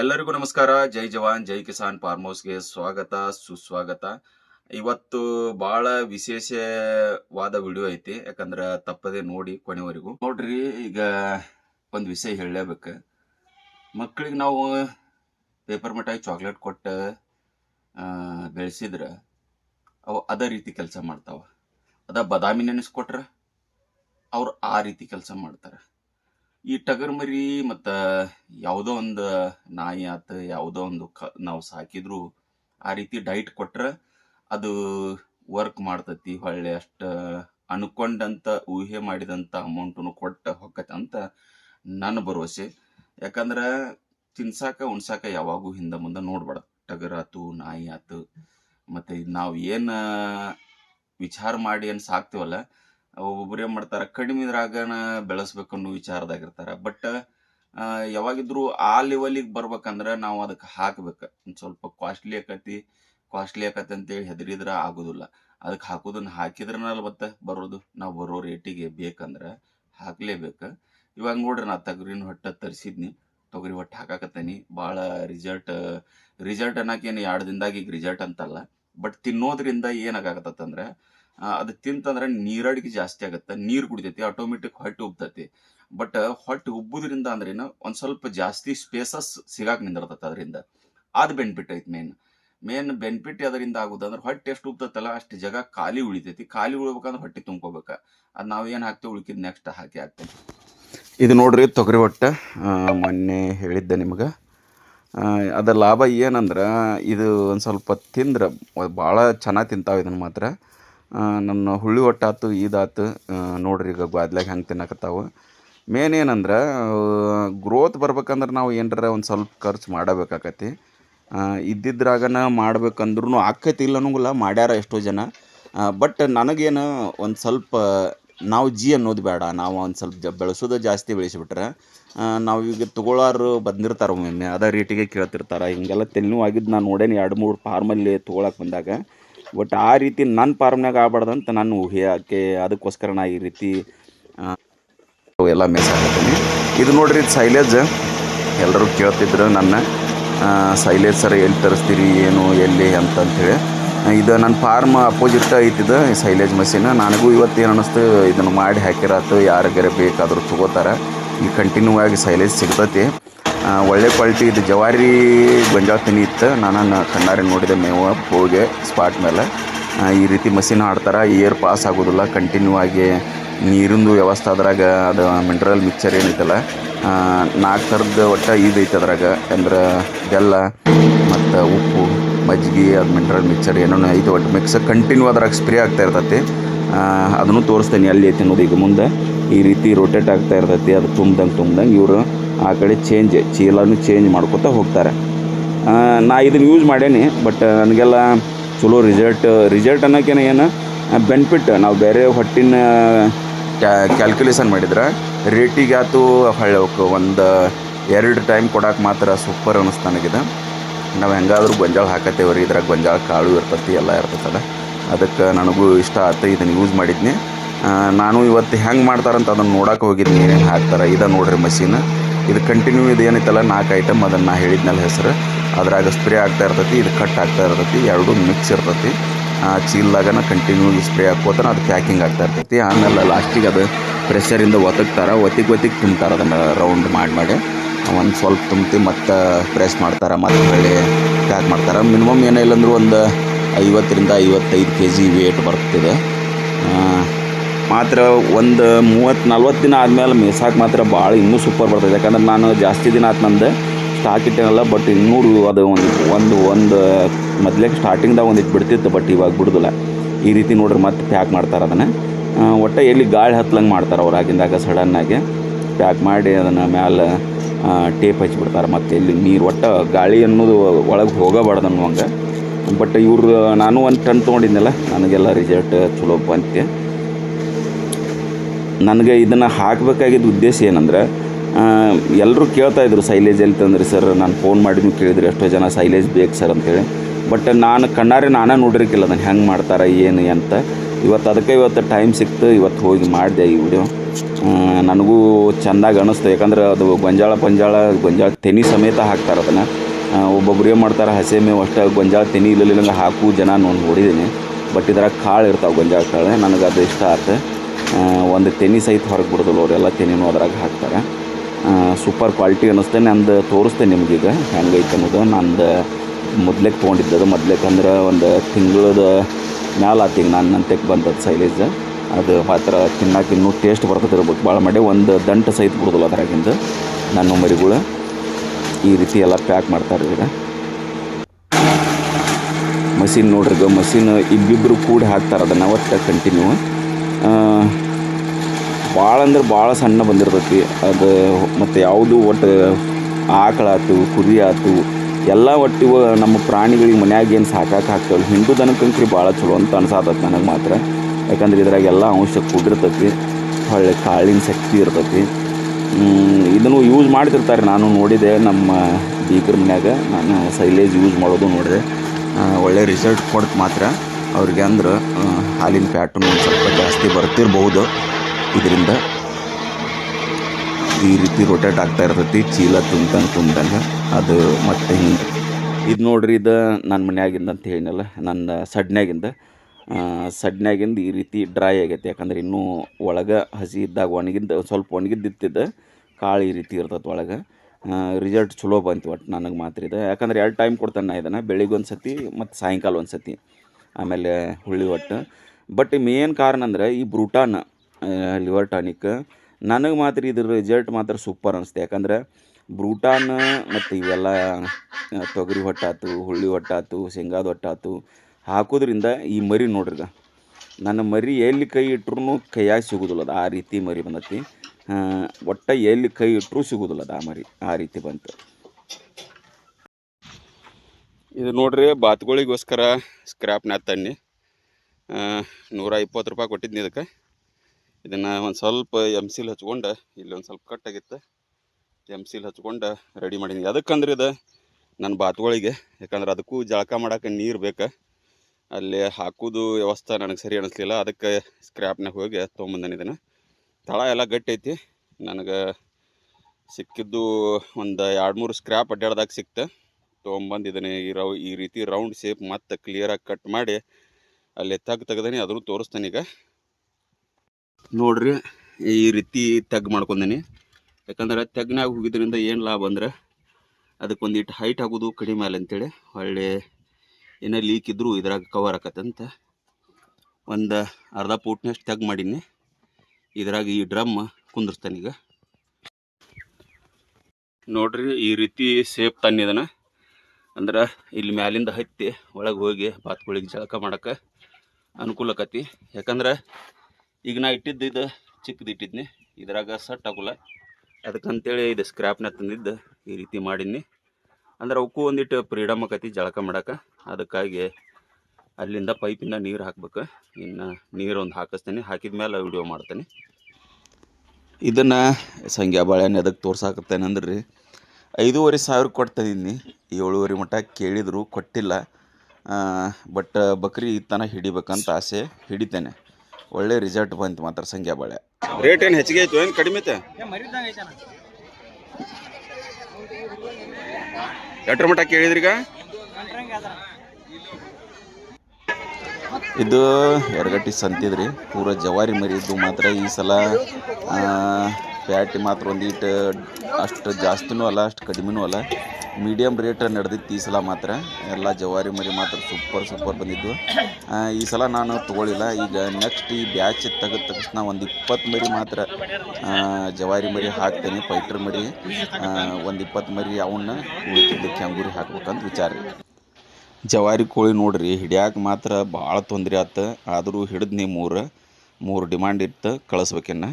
ಎಲ್ಲರಿಗೂ ನಮಸ್ಕಾರ. ಜೈ ಜವಾನ್, ಜೈ ಕಿಸಾನ್ ಫಾರ್ಮ್ ಹೌಸ್ಗೆ ಸ್ವಾಗತ, ಸುಸ್ವಾಗತ. ಇವತ್ತು ಬಹಳ ವಿಶೇಷವಾದ ವಿಡಿಯೋ ಐತಿ. ಯಾಕಂದ್ರ ತಪ್ಪದೆ ನೋಡಿ ಕೊನೆವರೆಗೂ. ನೋಡ್ರಿ, ಈಗ ಒಂದು ವಿಷಯ ಹೇಳಲೇಬೇಕು. ಮಕ್ಕಳಿಗೆ ನಾವು ಪೇಪರ್ ಮಿಠಾಯಿ ಚಾಕ್ಲೇಟ್ ಕೊಟ್ಟು ಬೆಳೆಸಿದ್ರೆ, ಅವು ಅದೇ ರೀತಿ ಕೆಲಸ ಮಾಡ್ತಾವ. ಅದ ಬದಾಮಿ ನೆನೆಸ್ಕೊಟ್ರೆ, ಅವ್ರು ಆ ರೀತಿ ಕೆಲಸ ಮಾಡ್ತಾರೆ. ಈ ಟಗರ್ ಮರಿ ಮತ್ತು ಯಾವುದೋ ಒಂದು ನಾಯಿ ಆತ, ಯಾವುದೋ ಒಂದು ಕ, ನಾವು ಸಾಕಿದ್ರು ಆ ರೀತಿ ಡೈಟ್ ಕೊಟ್ರೆ ಅದು ವರ್ಕ್ ಮಾಡ್ತತಿ. ಹೊಳ್ಳೆ ಅಷ್ಟ ಅನ್ಕೊಂಡಂತ, ಊಹೆ ಮಾಡಿದಂಥ ಅಮೌಂಟನ್ನು ಕೊಟ್ಟು ಹೊಕ್ಕತ್ತೆ ನನ್ನ ಭರವಸೆ. ಯಾಕಂದ್ರೆ ತಿನ್ಸಾಕ, ಉಣ್ಸಾಕ ಯಾವಾಗೂ ಹಿಂದೆ ಮುಂದೆ ಟಗರ್ ಆತು, ನಾಯಿ ಆತು, ಮತ್ತು ನಾವು ಏನು ವಿಚಾರ ಮಾಡಿ ಏನು ಸಾಕ್ತೀವಲ್ಲ ಒಬ್ಬೊಬ್ರು ಏನು ಮಾಡ್ತಾರೆ, ಕಡಿಮೆ ಇದ್ರಾಗನ ಬೆಳೆಸ್ಬೇಕು ಅನ್ನೋ ವಿಚಾರದಾಗಿರ್ತಾರೆ. ಬಟ್ ಯಾವಾಗಿದ್ರು ಆ ಲೆವೆಲಿಗೆ ಬರ್ಬೇಕಂದ್ರೆ ನಾವು ಅದಕ್ಕೆ ಹಾಕ್ಬೇಕು. ಸ್ವಲ್ಪ ಕಾಸ್ಟ್ಲಿ ಆಕತಿ ಕಾಸ್ಟ್ಲಿ ಆಕತಿ ಅಂತೇಳಿ ಹೆದರಿದ್ರೆ ಆಗೋದಿಲ್ಲ. ಅದಕ್ಕೆ ಹಾಕೋದನ್ನ ಹಾಕಿದ್ರನಲ್ಲ ಮತ್ತೆ ಬರೋದು. ನಾವು ಬರೋ ರೇಟಿಗೆ ಬೇಕಂದ್ರೆ ಹಾಕ್ಲೇಬೇಕು. ಇವಾಗ ನೋಡ್ರಿ ನಾ ತೊಗರಿನ ಹೊಟ್ಟೆ ತರಿಸಿದ್ನಿ. ತೊಗರಿ ಹೊಟ್ಟೆ ಹಾಕಾಕತ್ತೀನಿ. ಭಾಳ ರಿಸಲ್ಟ್ ರಿಸಲ್ಟ್ ಅನ್ನಕೇನು ಎರಡು ದಿನದಾಗ ಈಗ ರಿಸಲ್ಟ್ ಅಂತಲ್ಲ. ಬಟ್ ತಿನ್ನೋದ್ರಿಂದ ಏನಾಗತ್ತಂದ್ರೆ ಅದು ತಿಂತಂದ್ರೆ ನೀರಡಿಕೆ ಜಾಸ್ತಿ ಆಗುತ್ತೆ, ನೀರು ಕುಡಿತೈತಿ ಆಟೋಮೆಟಿಕ್ ಹೊಟ್ಟೆ ಉಬ್ತೈತಿ. ಬಟ್ ಹೊಟ್ಟೆ ಉಬ್ಬುದ್ರಿಂದ ಅಂದ್ರೇನು ಒಂದು ಸ್ವಲ್ಪ ಜಾಸ್ತಿ ಸ್ಪೇಸಸ್ ಸಿಗಾಕ್ ನಿಂದಿರ್ತೈತೆ ಅದರಿಂದ. ಅದು ಬೆನಿಫಿಟ್ ಐತಿ ಮೇನ್ ಮೇನ್ ಬೆನಿಫಿಟ್ ಅದರಿಂದ ಆಗುದಂದ್ರೆ ಹೊಟ್ಟೆ ಎಷ್ಟು ಉಬ್ತೈತಲ್ಲ, ಅಷ್ಟು ಜಾಗ ಖಾಲಿ ಉಳಿತೈತಿ. ಖಾಲಿ ಉಳ್ಬೇಕಂದ್ರೆ ಹೊಟ್ಟೆ ತುಂಬ್ಕೋಬೇಕು. ಅದು ನಾವು ಏನು ಹಾಕ್ತೇವೆ, ಉಳ್ಕಿದ್ ನೆಕ್ಸ್ಟ್ ಹಾಕಿ ಹಾಕ್ತೇವೆ. ಇದು ನೋಡ್ರಿ ತೊಗರಿ ಹೊಟ್ಟೆ. ಮೊನ್ನೆ ಹೇಳಿದ್ದೆ ನಿಮ್ಗೆ. ಅದರ ಲಾಭ ಏನಂದ್ರೆ, ಇದು ಒಂದು ಸ್ವಲ್ಪ ತಿಂದ್ರೆ ಭಾಳ ಚೆನ್ನಾಗಿ ತಿಂತಾವೆ ಇದನ್ನು ಮಾತ್ರ. ನನ್ನ ಹುಳಿ ಒಟ್ಟಾತು ಇದಾತು ಆ, ನೋಡ್ರಿ ಈಗ ಗ್ವಾದ್ಲಾಗ ಹೆಂಗೆ ತಿನ್ನಕತ್ತಾವು. ಮೇನ್ ಏನಂದ್ರೆ ಗ್ರೋತ್ ಬರ್ಬೇಕಂದ್ರೆ ನಾವು ಏನಾರ ಒಂದು ಸ್ವಲ್ಪ ಖರ್ಚು ಮಾಡಬೇಕಾಕತಿ. ಇದ್ದಿದ್ರಾಗನ ಮಾಡ್ಬೇಕಂದ್ರೂ ಆಕೈತಿ ಇಲ್ಲ ಅನ್ನೋಂಗಿಲ್ಲ ಮಾಡ್ಯಾರ ಎಷ್ಟೋ ಜನ. ಬಟ್ ನನಗೇನು ಒಂದು ಸ್ವಲ್ಪ ನಾವು ಜಿ ಅನ್ನೋದು ಬೇಡ ನಾವು ಒಂದು ಸ್ವಲ್ಪ ಜ ಬೆಳೆಸೋದು ಜಾಸ್ತಿ ಬೆಳೆಸಿಬಿಟ್ರೆ ನಾವು ಈಗ ತೊಗೊಳೋರು ಬಂದಿರ್ತಾರೆ ಒಮ್ಮೊಮ್ಮೆ. ಅದೇ ರೇಟಿಗೆ ಕೇಳ್ತಿರ್ತಾರೆ. ಹಿಂಗೆಲ್ಲ ತೆಲ್ನೂ ಆಗಿದ್ದು ನಾನು ನೋಡೇನಿ ಎರಡು ಮೂರು ಫಾರ್ಮಲ್ಲಿ ತೊಗೊಳಕ್ಕೆ ಬಂದಾಗ ಬಟ್ ಆ ರೀತಿ ನನ್ನ ಫಾರ್ಮ್ನಾಗ ಆಗ್ಬಾರ್ದಂತ ನಾನು ಊಹೆ. ಆಕೆ ಅದಕ್ಕೋಸ್ಕರ ನಾ ಈ ರೀತಿ ಎಲ್ಲ ಎಲ್ಲ ಆಗ್ತೀನಿ ಇದು ನೋಡ್ರಿ, ಇದು ಸೈಲೇಜ್. ಎಲ್ಲರೂ ಕೇಳ್ತಿದ್ರು ನನ್ನ ಸೈಲೇಜ್ ಸರ್ ಎಲ್ಲಿ ತರಿಸ್ತೀರಿ, ಏನು, ಎಲ್ಲಿ ಅಂತಂಥೇಳಿ ಇದು ನನ್ನ ಫಾರ್ಮ್ ಅಪೋಸಿಟ್ ಐತಿದು ಸೈಲೇಜ್ ಮಷೀನ್. ನನಗೂ ಇವತ್ತು ಏನು ಅನ್ನಿಸ್ತು ಇದನ್ನು ಮಾಡಿ ಹಾಕಿರತ್ತು ಯಾರಿಗಾರ ಬೇಕಾದರೂ ತೊಗೋತಾರೆ. ಈ ಕಂಟಿನ್ಯೂ ಆಗಿ ಸೈಲೇಜ್ ಸಿಗ್ತೈತಿ. ಒಳ್ಳೆ ಕ್ವಾಲಿಟಿ ಇದು ಜವಾರಿ ಗೊಂಜಾಳ ತಿನಿ ಇತ್ತು. ನಾನು ಕಣ್ಣಾರೆ ನೋಡಿದೆ, ಮೇವು ಹೋಗಿ ಸ್ಪಾಟ್ ಮೇಲೆ. ಈ ರೀತಿ ಮಷೀನ್ ಆಡ್ತಾರೆ ಏರ್ ಪಾಸ್ ಆಗೋದಿಲ್ಲ. ಕಂಟಿನ್ಯೂ ಆಗಿ ನೀರಿಂದು ವ್ಯವಸ್ಥೆ ಅದ್ರಾಗ, ಅದು ಮಿನರಲ್ ಮಿಕ್ಚರ್ ಏನೈತಲ್ಲ ನಾಲ್ಕು ಥರದ್ದು ಒಟ್ಟು ಇದು ಐತೆ ಅದ್ರಾಗ. ಅಂದ್ರೆ ಬೆಲ್ಲ, ಮತ್ತು ಉಪ್ಪು ಮಜ್ಜಿಗೆ ಅದು ಮಿನರಲ್ ಮಿಕ್ಚರ್ ಏನೋ ಐತೆ. ಒಟ್ಟು ಮಿಕ್ಸ್ ಕಂಟಿನ್ಯೂ ಅದ್ರಾಗ ಸ್ಪ್ರೇ ಆಗ್ತಾ ಇರ್ತೈತಿ. ಅದನ್ನು ತೋರಿಸ್ತೇನೆ ಅಲ್ಲಿ ಐತೆ ಅನ್ನೋದು ಈಗ ಮುಂದೆ. ಈ ರೀತಿ ರೊಟೇಟ್ ಆಗ್ತಾ ಇರ್ತೈತಿ, ಅದು ತುಂಬ್ದಂಗೆ ತುಂಬ್ದಂಗೆ ಇವರು ಆ ಕಡೆ ಚೇಂಜ್ ಚೀಲನೂ ಚೇಂಜ್ ಮಾಡ್ಕೊತಾ ಹೋಗ್ತಾರೆ. ನಾ ಇದನ್ನು ಯೂಸ್ ಮಾಡೇನಿ ಬಟ್ ನನಗೆಲ್ಲ ಚಲೋ ರಿಸಲ್ಟ್ ರಿಸಲ್ಟ್ ಅನ್ನೋಕೇನ ಏನು ಬೆನಿಫಿಟ್ ನಾವು ಬೇರೆ ಹೊಟ್ಟಿನ ಕ್ಯಾಲ್ಕುಲೇಷನ್ ಮಾಡಿದ್ರೆ ರೇಟಿಗೆ ಆತು ಹೊಳ್ಳಿ ಅವಕ್ಕೆ ಒಂದು ಎರಡು ಟೈಮ್ ಕೊಡೋಕೆ ಮಾತ್ರ ಸೂಪರ್ ಅನ್ನಿಸ್ತು ನನಗಿದೆ. ನಾವು ಹೆಂಗಾದ್ರೂ ಗೊಂಜಾಳ ಹಾಕತ್ತೇವ್ರಿ, ಇದ್ರಾಗ ಗೊಂಜಾಳ ಕಾಳು ಇರ್ತತಿ, ಎಲ್ಲ ಇರ್ತದಲ್ಲ ಅದಕ್ಕೆ ನನಗೂ ಇಷ್ಟ ಆಯ್ತು ಇದನ್ನು ಯೂಸ್ ಮಾಡಿದ್ನಿ. ನಾನು ಇವತ್ತು ಹೆಂಗೆ ಮಾಡ್ತಾರಂತ ಅದನ್ನು ನೋಡೋಕೆ ಹೋಗಿದ್ನಿ, ಏನೇನು ಹಾಕ್ತಾರೆ, ಇದು ನೋಡ್ರಿ ಮಷೀನ್. ಇದು ಕಂಟಿನ್ಯೂ ಇದು ಏನೈತಲ್ಲ, ನಾಲ್ಕು ಐಟಮ್ ಅದನ್ನು ನಾ ಹೇಳಿದ್ನಲ್ಲ ಹೆಸರು. ಅದ್ರಾಗ ಸ್ಪ್ರೇ ಆಗ್ತಾ ಇರ್ತೈತಿ, ಇದು ಕಟ್ ಆಗ್ತಾ ಇರ್ತೈತಿ, ಎರಡೂ ಮಿಕ್ಸ್ ಇರ್ತೈತಿ. ಆ, ಚೀಲ್ದಾಗನ ಕಂಟಿನ್ಯೂ ಸ್ಪ್ರೇ ಹಾಕೋತಾನೆ ಅದು ಪ್ಯಾಕಿಂಗ್ ಆಗ್ತಾ ಇರ್ತೈತಿ. ಆಮೇಲೆ ಲಾಸ್ಟಿಗೆ ಅದು ಪ್ರೆಷರಿಂದ ಒತ್ತಕ್ತಾರೆ ಒತ್ತಿಗೆ ಒತ್ತಿಗೆ ತುಂಬ್ತಾರೆ ಅದನ್ನು ರೌಂಡ್ ಮಾಡಿ ಮಾಡಿ. ಒಂದು ಸ್ವಲ್ಪ ತುಂಬ್ತಿ ಮತ್ತು ಪ್ರೆಸ್ ಮಾಡ್ತಾರೆ, ಮತ್ತು ಹೊಳ್ಳಿ ಪ್ಯಾಕ್ ಮಾಡ್ತಾರೆ. ಮಿನಿಮಮ್ ಏನಿಲ್ಲ ಅಂದರೂ ಒಂದು ಐವತ್ತರಿಂದ ಐವತ್ತೈದು ಕೆ ಜಿ ವೇಟ್ ಬರ್ತಿದೆ ಮಾತ್ರ ಒಂದು ಮೂವತ್ತು ನಲ್ವತ್ತು ದಿನ ಆದಮೇಲೆ ಮೇಸಾಕ್ ಮಾತ್ರ ಭಾಳ ಇನ್ನೂ ಸೂಪರ್ ಬರ್ತದೆ. ಯಾಕಂದ್ರೆ ನಾನು ಜಾಸ್ತಿ ದಿನ ಆತು ನಂದು ಸ್ಟಾಕ್ ಇಟ್ಟೇನಲ್ಲ ಬಟ್ ಇನ್ನೂರು ಅದು ಒಂದು ಒಂದು ಒಂದು ಮೊದ್ಲೇಗೆ ಸ್ಟಾರ್ಟಿಂಗ್ದಾಗ ಒಂದು ಇಟ್ಟು ಬಿಡ್ತಿತ್ತು ಬಟ್ ಇವಾಗ ಬಿಡೋದಿಲ್ಲ. ಈ ರೀತಿ ನೋಡ್ರಿ ಮತ್ತೆ ಪ್ಯಾಕ್ ಮಾಡ್ತಾರೆ ಅದನ್ನು. ಒಟ್ಟು ಎಲ್ಲಿ ಗಾಳಿ ಹತ್ಲಂಗೆ ಮಾಡ್ತಾರೆ ಅವ್ರು ಆಗಿಂದಾಗ ಸಡನ್ನಾಗಿ ಪ್ಯಾಕ್ ಮಾಡಿ ಅದನ್ನು ಮ್ಯಾಲೆ ಟೇಪ್ ಹಚ್ಚಿಬಿಡ್ತಾರೆ ಮತ್ತು ಇಲ್ಲಿ ನೀರು, ಒಟ್ಟು ಗಾಳಿ ಅನ್ನೋದು ಒಳಗೆ ಹೋಗಬಾರ್ದು ಅನ್ನುವಂಗೆ. ಬಟ್ ಇವ್ರು, ನಾನು ಒಂದು ಟನ್ ತೊಗೊಂಡಿದ್ದೆಲ್ಲ ನನಗೆಲ್ಲ ರಿಸಲ್ಟ್ ಚಲೋ ಬಂತೆ ನನಗೆ ಇದನ್ನು ಹಾಕಬೇಕಾಗಿದ್ದ ಉದ್ದೇಶ ಏನಂದ್ರೆ ಎಲ್ಲರೂ ಕೇಳ್ತಾ ಇದ್ರು, ಸೈಲೇಜ್ ಎಲ್ಲಿ ತಂದ್ರಿ ಸರ್? ನಾನು ಫೋನ್ ಮಾಡಿದ್ನು ಕೇಳಿದ್ರಿ, ಎಷ್ಟೋ ಜನ ಸೈಲೇಜ್ ಬೇಕು ಸರ್ ಅಂತೇಳಿ ಬಟ್ ನಾನು ಕಣ್ಣಾರೆ ನಾನೇ ನೋಡಿರ್ಕಿಲ್ಲ ಅದನ್ನು ಹೆಂಗೆ ಮಾಡ್ತಾರೆ, ಏನು? ಅಂತ. ಇವತ್ತು ಅದಕ್ಕೆ ಇವತ್ತು ಟೈಮ್ ಸಿಕ್ತು, ಇವತ್ತು ಹೋಗಿ ಮಾಡಿದೆ ಈ ವಿಡಿಯೋ ನನಗೂ ಚೆಂದಾಗಿ ಅನ್ನಿಸ್ತು ಯಾಕಂದ್ರೆ ಅದು ಗೊಂಜಾಳ ಪಂಜಾಳ ಗೊಂಜಾಳ ತೆನಿ ಸಮೇತ ಹಾಕ್ತಾರೆ ಅದನ್ನು. ಒಬ್ಬೊಬ್ರು ಏನು ಮಾಡ್ತಾರೆ, ಹಸೆ ಮೇವು ಅಷ್ಟೇ ಗೊಂಜಾಳ ತೆನಿ ಇಲ್ಲಿಲ್ಲ ಹಾಕು ಜನ ನೋಡಿ ನೋಡಿದ್ದೀನಿ ಬಟ್ ಇದ್ರಾಗ ಕಾಳು ಇರ್ತಾವೆ ಗೊಂಜಾಳ ಕಾಳು, ನನಗೆ ಅದು ಇಷ್ಟ ಆಯ್ತು ಒಂದು ತೆನಿ ಸಹಿತ ಹೊರಗೆ ಬಿಡೋದಿಲ್ಲ. ಅವರೆಲ್ಲ ತೆನಿನೂ ಅದ್ರಾಗ ಹಾಕ್ತಾರೆ. ಸೂಪರ್ ಕ್ವಾಲಿಟಿ ಅನ್ನಿಸ್ತೆ ನಂದು ತೋರಿಸ್ತೇನೆ ನಿಮಗೀಗ. ಹೆಂಗೈತೆ ಅನ್ನೋದು. ನಂದು ಮೊದಲೇ ತೊಗೊಂಡಿದ್ದದು. ಮೊದ್ಲೇಕ್ ಅಂದ್ರೆ ಒಂದು ತಿಂಗಳದ ಮ್ಯಾಲ ಆತು ಈಗ ನಾನು ನಂತೆಕ್ ಬಂದದ್ದು ಸೈಲೇಜ್. ಅದು ಮಾತ್ರ ತಿನ್ನಕ್ಕೆ ಇನ್ನೂ ಟೇಸ್ಟ್ ಬರ್ತದೆ ಇರ್ಬೇಕು ಭಾಳ ಮಾಡಿ ಒಂದು ದಂಟು ಸಹಿತ ಬಿಡೋದಿಲ್ಲ ಅದರಾಗಿಂದ ನನ್ನ ಮರಿಗಳು. ಈ ರೀತಿ ಎಲ್ಲ ಪ್ಯಾಕ್ ಮಾಡ್ತಾರೆ ಈಗ. ಮಸೀನ್ ನೋಡ್ರಿ ಮಸೀನ್ ಇಬ್ಬಿಬ್ಬರು ಕೂಡಿ ಹಾಕ್ತಾರೆ ಅದನ್ನು ಒಟ್ಟು ಕಂಟಿನ್ಯೂ ಭಾಳ ಅಂದ್ರೆ ಭಾಳ ಸಣ್ಣ ಬಂದಿರ್ತೈತಿ. ಅದು ಮತ್ತು ಯಾವುದು ಒಟ್ಟು ಆಕಳ ಆತು, ಕುರಿ ಆಯ್ತು ಎಲ್ಲ ಒಟ್ಟು ನಮ್ಮ ಪ್ರಾಣಿಗಳಿಗೆ ಮನ್ಯಾಗ ಏನು ಸಾಕಾಕ ಹಾಕ್ತೇವೆ ಹಿಂಡು ದನಕ್ಕಂಕ್ರಿ ಭಾಳ ಚಲೋ ಅಂತ ಅನ್ಸಾತೈತಿ ನನಗೆ ಮಾತ್ರ. ಯಾಕಂದ್ರೆ ಇದ್ರಾಗ ಎಲ್ಲ ಅಂಶ ಕೂಡಿರ್ತೈತಿ ಒಳ್ಳೆ ಕಾಳಿನ ಶಕ್ತಿ ಇರ್ತೈತಿ. ಇದನ್ನು ಯೂಸ್ ಮಾಡ್ತಿರ್ತಾರೆ. ನಾನು ನೋಡಿದೆ ನಮ್ಮ ಬೀಗರ್ ಮನ್ಯಾಗ, ನಾನು ಸೈಲೇಜ್ ಯೂಸ್ ಮಾಡೋದು ನೋಡಿದೆ ಒಳ್ಳೆ ರಿಸಲ್ಟ್ ಕೊಡ್ತು ಮಾತ್ರ. ಅವ್ರಿಗೆ ಅಂದ್ರೆ ಹಾಲಿನ ಫ್ಯಾಟನ್ನು ಒಂದು ಸ್ವಲ್ಪ ಜಾಸ್ತಿ ಬರ್ತಿರ್ಬೋದು ಇದರಿಂದ ಈ ರೀತಿ ರೊಟೇಟ್ ಆಗ್ತಾ ಇರ್ತೈತಿ. ಚೀಲ ತುಂಬ್ದಂಗೆ ತುಂಬ್ದಂಗೆ ಅದು ಮತ್ತೆ ಹಿಂಗೆ. ಇದು ನೋಡ್ರಿ, ಇದು ನನ್ನ ಮನ್ಯಾಗಿಂದ ಅಂತ ಹೇಳಿನಲ್ಲ, ನನ್ನ ಸಡ್ನ್ಯಾಗಿಂದ. ಸಡ್ನ್ಯಾಗಿಂದ ಈ ರೀತಿ ಡ್ರೈ ಆಗೈತೆ. ಯಾಕಂದ್ರೆ ಇನ್ನೂ ಒಳಗೆ ಹಸಿ ಇದ್ದಾಗ ಒಣಗಿದ್ದ ಸ್ವಲ್ಪ ಒಣಗಿದ್ದಿತ್ತಿದ್ದ ಕಾಳು ಈ ರೀತಿ ಇರ್ತೈತೆ ಒಳಗೆ. ರಿಸಲ್ಟ್ ಚಲೋ ಬಂತು ಒಟ್ಟು ನನಗೆ ಮಾತ್ರ ಇದೆ. ಯಾಕಂದ್ರೆ ಎರಡು ಟೈಮ್ ಕೊಡ್ತಾನೆ ನಾ ಇದನ್ನು ಬೆಳಿಗ್ಗೆ ಒಂದು ಸತಿ ಮತ್ತು ಸಾಯಂಕಾಲ ಒಂದು ಸತಿ ಆಮೇಲೆ ಹುಳ್ಳಿ ಒಟ್ಟು. ಬಟ್ ಮೇನ್ ಕಾರಣ ಅಂದರೆ ಈ ಬ್ರೂಟಾನ್ ಲಿವರ್ ಟಾನಿಕ್ ನನಗೆ ಮಾತ್ರ ಇದ್ರ ರಿಸಲ್ಟ್ ಮಾತ್ರ ಸೂಪರ್ ಅನಿಸ್ತು. ಯಾಕಂದ್ರೆ ಬ್ರೂಟಾನ್ ಮತ್ತು ಇವೆಲ್ಲ ತೊಗರಿ ಹೊಟ್ಟಾತು, ಹುಳ್ಳಿ ಹೊಟ್ಟಾತು, ಶೇಂಗಾದ ಹೊಟ್ಟಾತು ಹಾಕೋದ್ರಿಂದ ಈ ಮರಿ ನೋಡ್ರಿಗ ನನ್ನ ಮರಿ ಎಲ್ಲಿ ಕೈ ಇಟ್ರೂ ಕೈಯಾಗಿ ಸಿಗೋದಿಲ್ಲ ಅದು. ಆ ರೀತಿ ಮರಿ ಬಂದತಿ. ಒಟ್ಟು ಎಲ್ಲಿ ಕೈ ಇಟ್ಟರೂ ಸಿಗೋದಿಲ್ಲ ಅದು ಆ ಮರಿ. ಆ ರೀತಿ ಬಂತು. ಇದು ನೋಡ್ರಿ ಬಾತುಗಳಿಗೋಸ್ಕರ ಸ್ಕ್ರ್ಯಾಪ್ನ ತನ್ನಿ. ನೂರ ಇಪ್ಪತ್ತು ರೂಪಾಯಿ ಕೊಟ್ಟಿದ್ನಿ ಇದಕ್ಕೆ. ಇದನ್ನು ಒಂದು ಸ್ವಲ್ಪ ಎಂ ಸಿಲ್ ಹಚ್ಕೊಂಡು. ಇಲ್ಲಿ ಒಂದು ಸ್ವಲ್ಪ ಕಟ್ಟಾಗಿತ್ತು ಎಂ ಸಿಲ್ ಹಚ್ಕೊಂಡು ರೆಡಿ ಮಾಡೀನಿ ಅದಕ್ಕಂದ್ರೆ ಇದು ನನ್ನ ಬಾತುಗಳಿಗೆ. ಯಾಕಂದ್ರೆ ಅದಕ್ಕೂ ಜಳಕ ಮಾಡೋಕೆ ನೀರು ಬೇಕು. ಅಲ್ಲಿ ಹಾಕೋದು ವ್ಯವಸ್ಥೆ ನನಗೆ ಸರಿ ಅನಿಸ್ಲಿಲ್ಲ. ಅದಕ್ಕೆ ಸ್ಕ್ರ್ಯಾಪ್ನಾಗ ಹೋಗಿ ತೊಗೊಂಬಂದನಿ ಇದನ್ನು. ತಳ ಎಲ್ಲ ಗಟ್ಟಿ ಐತಿ. ನನಗೆ ಸಿಕ್ಕಿದ್ದು ಒಂದು ಎರಡು ಮೂರು ಸ್ಕ್ರ್ಯಾಪ್ ಅಡ್ಡಾಡ್ದಾಗ ಸಿಕ್ತು. ತೊಗೊಂಬಂದು ಇದನ್ನು ಈ ರೌ ಈ ರೀತಿ ರೌಂಡ್ ಶೇಪ್ ಮತ್ತೆ ಕ್ಲಿಯರಾಗಿ ಕಟ್ ಮಾಡಿ ಅಲ್ಲಿ ತಗ್ ತೆಗ್ದೇನೆ ಅದನ್ನು ತೋರಿಸ್ತೇನೆ ಈಗ. ನೋಡ್ರಿ, ಈ ರೀತಿ ತೆಗ್ ಮಾಡ್ಕೊಂಡೇನಿ. ಯಾಕಂದ್ರೆ ತೆಗ್ನಾಗ ಹೋಗಿದ್ರಿಂದ ಏನು ಲಾಭ ಅಂದ್ರೆ ಅದಕ್ಕೆ ಒಂದಿಟ್ಟು ಹೈಟ್ ಆಗೋದು ಕಡಿಮೆ ಅಲ್ಲ ಅಂತೇಳಿ ಹೊಳ್ಳಿ ಏನೋ ಲೀಕ್ ಇದ್ದರೂ ಇದ್ರಾಗ ಕವರ್ ಆಕತ್ತಂತ ಒಂದು ಅರ್ಧ ಪೂಟ್ನಷ್ಟು ತೆಗ್ ಮಾಡೀನಿ. ಇದ್ರಾಗ ಈ ಡ್ರಮ್ ಕುಂದಿರ್ತಾನೆ ಈಗ. ನೋಡ್ರಿ, ಈ ರೀತಿ ಸೇಫ್ ತನ್ನಿದನ ಅಂದ್ರೆ ಇಲ್ಲಿ ಮ್ಯಾಲಿಂದ ಹತ್ತಿ ಒಳಗೆ ಹೋಗಿ ಬಾತ್ಗಳಿಗೆ ಜಳಕ ಮಾಡಕ್ಕೆ ಅನುಕೂಲ ಆಕತಿ ಯಾಕಂದ್ರೆ ಈಗ ನಾ ಇಟ್ಟಿದ್ದು ಇದು ಚಿಕ್ಕದು ಇಟ್ಟಿದ್ನಿ. ಇದ್ರಾಗ ಸಟ್ ಆಗೋಲ್ಲ ಅದಕ್ಕಂತೇಳಿ ಇದು ಸ್ಕ್ರ್ಯಾಪ್ನ ತಂದಿದ್ದು. ಈ ರೀತಿ ಮಾಡೀನಿ. ಅಂದ್ರೆ ಅವಕ್ಕೂ ಒಂದಿಟ್ಟು ಫ್ರೀಡಮ್ ಆಕತಿ ಜಳಕ ಮಾಡಕ್ಕೆ ಅದಕ್ಕಾಗಿ ಅಲ್ಲಿಂದ ಪೈಪಿಂದ ನೀರು ಹಾಕ್ಬೇಕು. ಇನ್ನು ನೀರು ಒಂದು ಹಾಕಿಸ್ತೀನಿ. ಹಾಕಿದ ಮೇಲೆ ವಿಡಿಯೋ ಮಾಡ್ತೀನಿ. ಇದನ್ನು ಸಂಖ್ಯಾ ಬಾಳೆಹಣ್ಣು ಎದಕ್ಕೆ ತೋರ್ಸಾಕತ್ತೇನೆ ಅಂದ್ರೆ ರೀ ಐದೂವರೆ ಸಾವಿರ ಕೊಡ್ತಿದ್ದೀನಿ ಏಳುವರೆ ಮಟ್ಟ ಕೇಳಿದ್ರು, ಕೊಟ್ಟಿಲ್ಲ. ಬಟ್ ಬಕ್ರಿ ತನ ಹಿಡಿಬೇಕಂತ ಆಸೆ ಹಿಡಿತೇನೆ. ಒಳ್ಳೆ ರಿಸಲ್ಟ್ ಬಂತು ಮಾತ್ರ ಸಂಖ್ಯಾ ಬಾಳೆ. ರೇಟ್ ಏನು ಹೆಚ್ಚಿಗೆ ಆಯ್ತು? ಏನು ಕಡಿಮೆ ಐತೆ? ಎಟ್ರ ಮಟ್ಟ ಕೇಳಿದ್ರೀಗ ಇದು ಎರಗಟ್ಟಿ ಸಂತಿದ್ರಿ. ಪೂರ ಜವಾರಿ ಮರಿ ಇದ್ದು ಮಾತ್ರ ಈ ಸಲ ಪ್ಯಾಟಿ ಮಾತ್ರ ಒಂದೀಟು ಅಷ್ಟು ಜಾಸ್ತಿನೂ ಅಲ್ಲ, ಅಷ್ಟು ಕಡಿಮೆನೂ ಅಲ್ಲ. ಮೀಡಿಯಮ್ ರೇಟ್ ನಡೆದಿತ್ತು ಈ ಸಲ ಮಾತ್ರ. ಎಲ್ಲ ಜವಾರಿ ಮರಿ ಮಾತ್ರ ಸೂಪರ್ ಸೂಪರ್ ಬಂದಿದ್ದು. ಈ ಸಲ ನಾನು ತೊಗೊಳಿಲ್ಲ. ಈಗ ನೆಕ್ಸ್ಟ್ ಈ ಬ್ಯಾಚ್ ತೆಗೆದ ತಕ್ಷಣ ಒಂದು ಇಪ್ಪತ್ತು ಮರಿ ಮಾತ್ರ ಜವಾರಿ ಮರಿ ಹಾಕ್ತೇನೆ, ಪೈಟ್ರ್ ಮರಿ. ಒಂದು ಇಪ್ಪತ್ತು ಮರಿ ಅವನ್ನ ಉಳಿತಿದ್ದಕ್ಕೆ ಅಂಗೂರಿ ಹಾಕ್ಬೇಕಂತ ವಿಚಾರ. ಜವಾರಿ ಕೋಳಿ ನೋಡ್ರಿ, ಹಿಡಿಯಾಕ ಮಾತ್ರ ಭಾಳ ತೊಂದರೆ ಆತ. ಆದರೂ ನೀವು ಮೂರು ಮೂರು ಡಿಮಾಂಡ್ ಇತ್ತು, ಕಳಿಸ್ಬೇಕಿನ್ನ.